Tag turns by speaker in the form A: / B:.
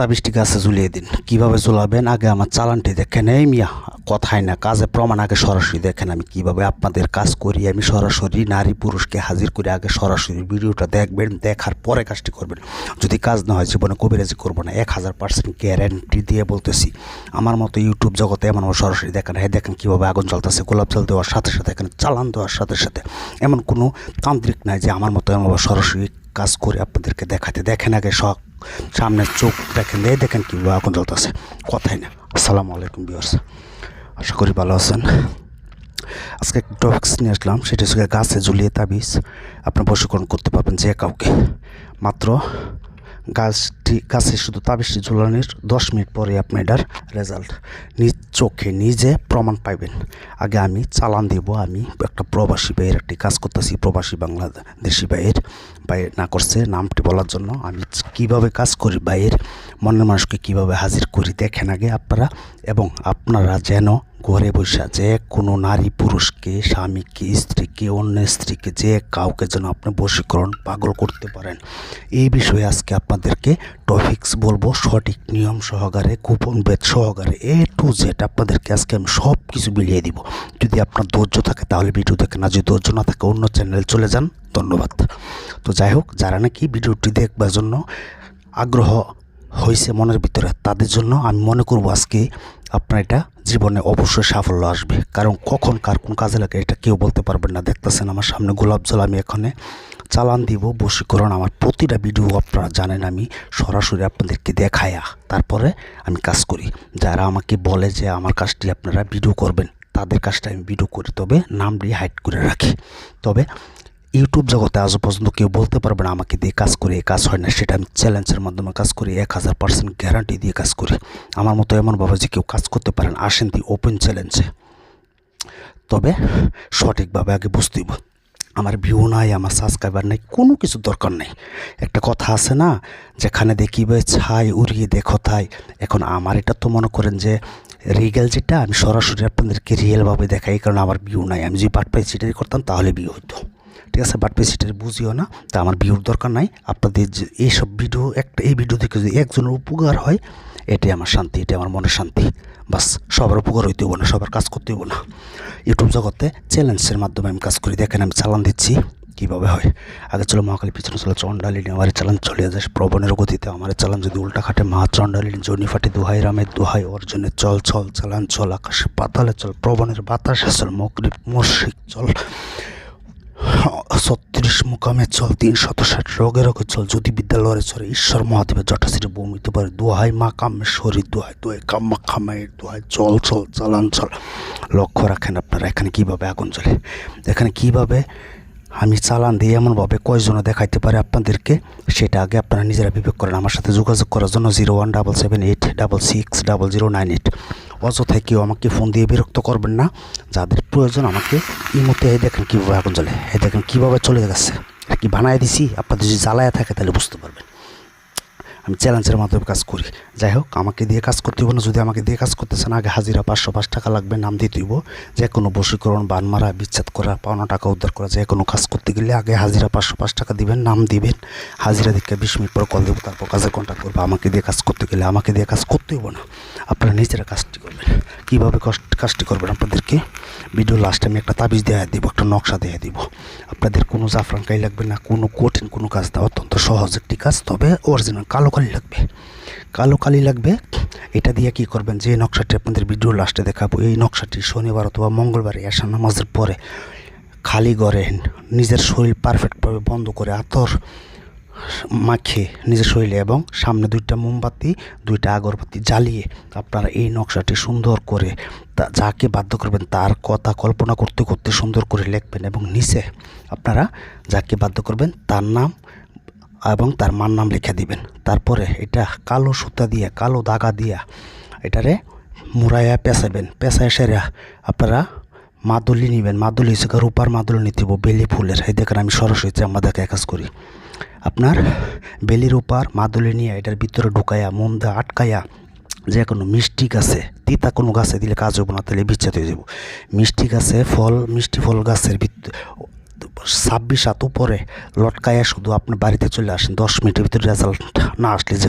A: তাবিজটি গাছে ঝুলিয়ে দিন। কীভাবে ঝুলাবেন? আগে আমার চালানটি দেখেন এই মিয়া। কথাই না কাজে প্রমাণ আগে সরাসরি দেখেন। আমি কীভাবে আপনাদের কাজ করি? আমি সরাসরি নারী পুরুষকে হাজির করে আগে সরাসরি ভিডিওটা দেখবেন, দেখার পরে কাজটি করবেন। যদি কাজ না হয়, জীবনে কবিরাজি করব না। এক হাজার পার্সেন্ট গ্যারেন্টি দিয়ে বলতেছি। আমার মতো ইউটিউব জগতে এমন আমার সরাসরি দেখেন হ্যাঁ দেখেন কীভাবে আগুন জ্বলতেছে। গোলাপ জল দেওয়ার সাথে সাথে এখানে চালান দেওয়ার সাথে সাথে। এমন কোনো তান্ত্রিক নাই যে আমার মতো এমন সরাসরি কাজ করে আপনাদেরকে দেখাতে। দেখেন আগে সব সামনের চোখ দেখেন, এই দেখেন কীভাবে আগুন জ্বলতেছে কথাই না। আসসালামু আলাইকুম বিয়ার্স আশা করি ভালো আছেন। আজকে একটা টপিক্স নিয়ে আসলাম, সেটা হচ্ছে গাছে ঝুলিয়ে তাবিজ। আপনি বশীকরণ করতে পারবেন যে কাউকে। মাত্র গাছটি, গাছে শুধু তাবিজটি ঝুলানোর দশ মিনিট পরে আপনি এটার রেজাল্ট নিজ চোখে নিজে প্রমাণ পাইবেন। আগে আমি চালান দেব, আমি একটা প্রবাসী ভাইয়ের একটি কাজ করতেছি, প্রবাসী বাংলাদেশি ভাইয়ের। ভাই না করছে নামটি বলার জন্য। আমি কীভাবে কাজ করি ভাইয়ের মনের মানুষকে কীভাবে হাজির করি দেখেন আগে আপনারা এবং আপনারা যেন ঘরে বসে যে কোনো নারী পুরুষকে, স্বামীকে, স্ত্রীকে, অন্য স্ত্রীকে যে কাউকে যেন আপনি বশীকরণ পাগল করতে পারেন। এই বিষয়ে আজকে আপনাদেরকে টপিক্স বলব সঠিক নিয়ম সহকারে কুপন বেদ সহকারে এ টু জেড আপনাদেরকে আজকে আমি সব কিছু বিলিয়ে দিব। যদি আপনার ধৈর্য থাকে তাহলে ভিডিও দেখেন আর যদি ধৈর্য না থাকে অন্য চ্যানেলে চলে যান। ধন্যবাদ। তো যাই হোক যারা নাকি ভিডিওটি দেখবার জন্য আগ্রহ হয়েছে মনের ভিতরে, তাদের জন্য আমি মনে করব আজকে আপনার এটা জীবনে অবশ্যই সাফল্য আসবে। কারণ কখন, কার কোন কাজে লাগে এটা কেউ বলতে পারবেন না। দেখতেছেন আমার সামনে গোলাপ জল আমি এখানে চালান দিব, বশীকরণ আমার প্রতিটা ভিডিও আপনারা জানেন আমি সরাসরি আপনাদেরকে দেখায়া, তারপরে আমি কাজ করি। যারা আমাকে বলে যে আমার কাজটি আপনারা ভিডিও করবেন, তাদের কাজটা আমি ভিডিও করি, তবে নামটি হাইড করে রাখি। তবে ইউটিউব জগতে আজও পর্যন্ত কেউ বলতে পারবে না, আমাকে দিয়ে কাজ করে কাজ হয় না। সেটা আমি চ্যালেঞ্জের মাধ্যমে কাজ করি, এক হাজার পার্সেন্ট গ্যারান্টি দিয়ে কাজ করি। আমার মতো এমনভাবে যে কেউ কাজ করতে পারেন আসেন দি ওপেন চ্যালেঞ্জে তবে সঠিকভাবে আগে বুঝতেই আমার ভিউ নাই, আমার সাবস্ক্রাইবার নাই, কোনো কিছু দরকার নেই। একটা কথা আছে না, যেখানে দেখিবে ছাই উড়িয়ে দেখো তাই। এখন আমার এটা তো মনে করেন যে রিগেল যেটা, আমি সরাসরি আপনাদেরকে রিয়েলভাবে দেখাই কারণ আমার ভিউ নাই। আমি যদি পাটপাই সেটাই করতাম, তাহলে ভিউ হইতো। ঠিক আছে? বাট পেসিটারি বুঝিও না। তা আমার ভিউর দরকার নাই। আপনাদের যে এইসব ভিডিও একটা, এই ভিডিও থেকে যদি একজনের উপকার হয়, এটাই আমার শান্তি, এটাই আমার মনের শান্তি। বাস, সবার উপকার হইতে হব না, সবার কাজ করতে হব না। ইউটিউব জগতে চ্যালেঞ্জের মাধ্যমে আমি কাজ করি। দেখেন, আমি চালান দিচ্ছি। কীভাবে হয়? আগে চলো মহাকালী পিছনে চলো চন্ডালিনী আমার চালান চলে যায়, প্রবণের গতিতে। আমার চালান যদি উল্টা খাটে, মা চন্ডালিনী জনি ফাটে, দোহাই রামের দোহাই অর্জনের চল চল, চালান, চল, আকাশে পাতালে চল, প্রবণের বাতাসে চল মকরিব মর্শিক চল। ছত্রিশ মুকামে চল তিন শত ষাট রোগে রোগে চল। যদি বিদ্যালয়ের চলে ঈশ্বর মহাদেবের জটাশ্রী বমিতে পারে, দোহাই মা কামে শরীর, দোহাই দোহাই কাম্মা খামাইয়ের দোহাই চল চল, চালান, চল। লক্ষ্য রাখেন আপনারা, এখানে কীভাবে আগুন চলে এখানে কীভাবে আমি চালান দিয়ে এমনভাবে কয়জনে দেখাইতে পারে আপনাদেরকে? সেটা আগে আপনারা নিজেরা বিবেক করেন। আমার সাথে যোগাযোগ করার জন্য zero one double seven eight double six double zero nine eight. অযথায় কেউ আমাকে ফোন দিয়ে বিরক্ত করবেন না। যাদের প্রয়োজন আমাকে ইমোতে দেখেন কীভাবে এখন চলে এই দেখেন কীভাবে চলে গেছে। কি বানায় দিছি? আপনাদের যদি জ্বালায় থাকে তাহলে বুঝতে পারবেন। আমি চ্যালেঞ্জের মাধ্যমে কাজ করি। যাই হোক, আমাকে দিয়ে কাজ করতে হইব না। যদি আমাকে দিয়ে কাজ করতেছেন আগে হাজিরা পাঁচশো পাঁচ টাকা লাগবে, নাম দিতে হইব। যে কোনো বশীকরণ, বান মারা বিচ্ছেদ করা, পাওনা টাকা উদ্ধার করা যে কোনো কাজ করতে গেলে আগে হাজিরা পাঁচশো পাঁচ টাকা দিবেন, নাম দিবেন। হাজিরা দিকে বিশ মিনিট পর কল দেবো, তারপর কাজে কন্ট্যাক্ট করব। আমাকে দিয়ে কাজ করতে গেলে আমাকে দিয়ে কাজ করতে হইব না। আপনারা নিজেরা কাজটি করবেন। কীভাবে কাজটি করবেন আপনাদেরকে ভিডিও লাস্টে আমি একটা তাবিজ দেওয়া দিব, একটা নকশা দেওয়া দিব। আপনাদের কোনো জাফরান কাই লাগবে না, কোনো কঠিন কোনো কাজ না, অত্যন্ত সহজ একটি কাজ। তবে অরিজিনাল কালো কালি লাগবে। কালো কালি লাগবে। এটা দিয়ে কি করবেন? যে নকশাটি আপনাদের ভিডিও লাস্টে দেখাবো, এই নকশাটি শনিবার অথবা মঙ্গলবারে এসা নামাজের পরে খালি ঘরে নিজের শরীর পারফেক্টভাবে বন্ধ করে আতর মাখে নিজের শরীরে এবং সামনে দুইটা মোমবাতি, দুইটা আগরবাতি জ্বালিয়ে আপনারা এই নকশাটি সুন্দর করে তা যাকে বাধ্য করবেন তার কথা কল্পনা করতে করতে সুন্দর করে লিখবেন এবং নিচে আপনারা যাকে বাধ্য করবেন তার নাম এবং তার মার নাম লিখে দিবেন। তারপরে এটা কালো সুতা দিয়ে, কালো দাগা দিয়া এটারে মুড়াইয়া পেঁচাবেন। পেঁচায় সেরা আপনারা মাদুলি নেবেন। মাদুলি হিসেবে রূপার মাদুলি নিতে বেলি ফুলের। এই দেখেন আমি সরাসরি আমরা দেখে কাজ করি। আপনার বেলির উপার মাদুলি নিয়ে এটার ভিতরে ঢুকাইয়া মোম দিয়ে আটকাইয়া যে কোনো মিষ্টি গাছে, তিতা কোনো গাছে দিলে কাজ হব না, তাহলে বিচ্ছেদ হয়ে যাব। মিষ্টি গাছে ফল, মিষ্টি ফল গাছের ছাব্বিশ হাত উপরে লটকাইয়া শুধু আপনি বাড়িতে চলে আসেন। দশ মিনিটের ভিতরে রেজাল্ট না আসলে যে